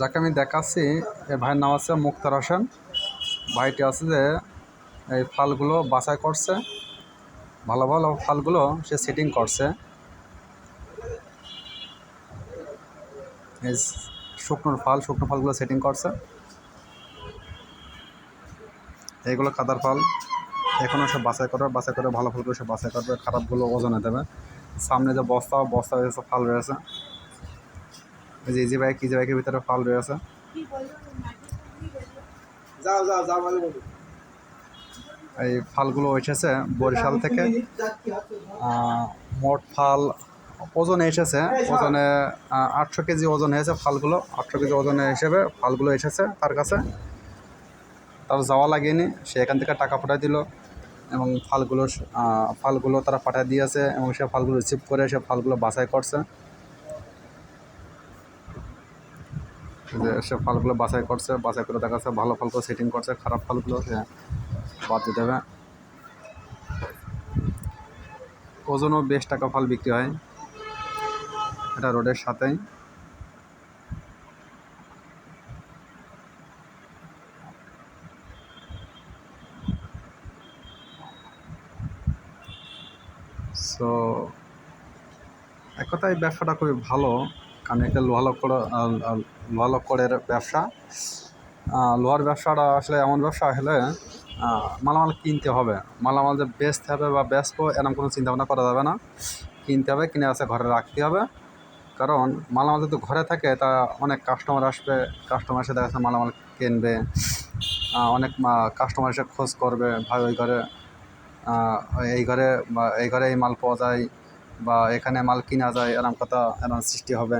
যাকে আমি দেখাচ্ছি, এ ভাইয়ের নাম আছে মুক্তার হোসেন। ভাইটি আছে যে, এই ফালগুলো বাছাই করছে। ভালো ভালো ফালগুলো সে সেটিং করছে। এই শুকনোর ফাল, শুকনো ফালগুলো সেটিং করছে। এইগুলো কাদার ফাল। এখনও সে বাছাই করবে বাছাই করে ভালো ফুলগুলো সে বাছাই করবে, খারাপগুলো ওজনে দেবে। সামনে যে বস্তা বস্তা রয়েছে ফাল রয়েছে যে ইজি বাইক ইজি বাইকের ভিতরে ফাল রয়েছে যাও যাও যাও এই ফালগুলো এসেছে বরিশাল থেকে। মোট ফাল ওজনে এসেছে, ওজনে আটশো কেজি ওজন হয়েছে ফালগুলো। আটশো কেজি ওজনে হিসেবে ফালগুলো এসেছে তার কাছে। তার যাওয়া লাগেনি, সে এখান থেকে টাকা পাঠিয়ে দিল এবং ফালগুলো ফালগুলো তারা পাঠিয়ে দিয়েছে এবং সে ফালগুলো রিসিভ করে, সে ফালগুলো বাছাই করছে। যে সে ফলগুলো বাছাই করছে, বাছাই করে দেখা যাচ্ছে ভালো ফালগুলো সেটিং করছে, খারাপ ফলগুলো সে বাদ দিয়ে দেবে ওজনও বেশ টাকা ফল বিক্রি হয়। এটা রোডের সাথেই সো এক কথায় ব্যবসাটা খুবই ভালো। কারণ এটা লোহা লক্কর লোহা লক্করের ব্যবসা। লোহার ব্যবসাটা আসলে এমন ব্যবসা আহ, মালামাল কিনতে হবে। মালামাল যে বেচতে হবে বা বেচবো এরকম কোনো চিন্তা ভাবনা করা যাবে না। কিনতে হবে কিনে আসে ঘরে রাখতে হবে। কারণ মালামাল যদি ঘরে থাকে তা অনেক কাস্টমার আসবে কাস্টমার এসে দেখা যাচ্ছে মালামাল কিনবে। অনেক কাস্টমার এসে খোঁজ করবে ভাই ওই ঘরে এই ঘরে বা এই ঘরে এই মাল পাওয়া যায়। বা এখানে মাল কিনা যায় এরকম কথা এরকম সৃষ্টি হবে।